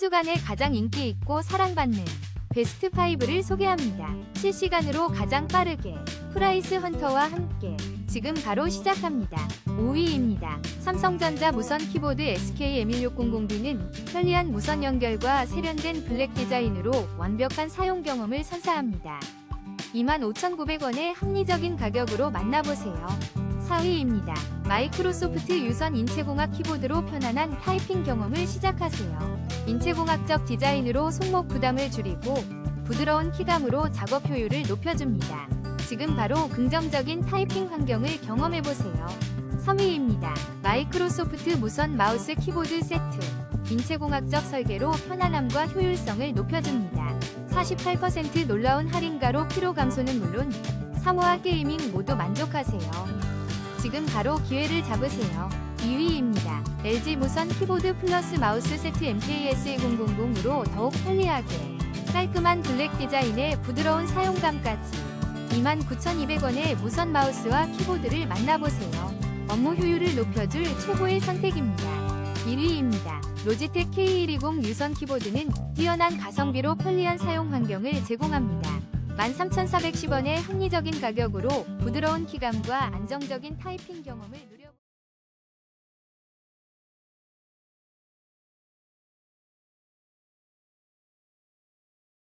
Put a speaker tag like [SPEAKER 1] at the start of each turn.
[SPEAKER 1] 주간에 가장 인기 있고 사랑받는 베스트 5를 소개합니다. 실시간으로 가장 빠르게 프라이스 헌터와 함께 지금 바로 시작합니다. 5위입니다. 삼성전자 무선 키보드 SK M1600B는 편리한 무선 연결과 세련된 블랙 디자인으로 완벽한 사용 경험을 선사합니다. 25,900원의 합리적인 가격으로 만나보세요. 4위입니다. 마이크로소프트 유선 인체공학 키보드로 편안한 타이핑 경험을 시작하세요. 인체공학적 디자인으로 손목 부담을 줄이고 부드러운 키감으로 작업 효율을 높여줍니다. 지금 바로 긍정적인 타이핑 환경을 경험해보세요. 3위입니다. 마이크로소프트 무선 마우스 키보드 세트. 인체공학적 설계로 편안함과 효율성을 높여줍니다. 48% 놀라운 할인가로 피로 감소는 물론 사모와 게이밍 모두 만족하세요. 지금 바로 기회를 잡으세요. 2위입니다. LG 무선 키보드 플러스 마우스 세트 MKS1000으로 더욱 편리하게 깔끔한 블랙 디자인의 부드러운 사용감까지 29,200원의 무선 마우스와 키보드를 만나보세요. 업무 효율을 높여줄 최고의 선택입니다. 1위입니다. 로지텍 K120 유선 키보드는 뛰어난 가성비로 편리한 사용 환경을 제공합니다. 13,410원의 합리적인 가격으로 부드러운 키감과 안정적인 타이핑 경험을 누려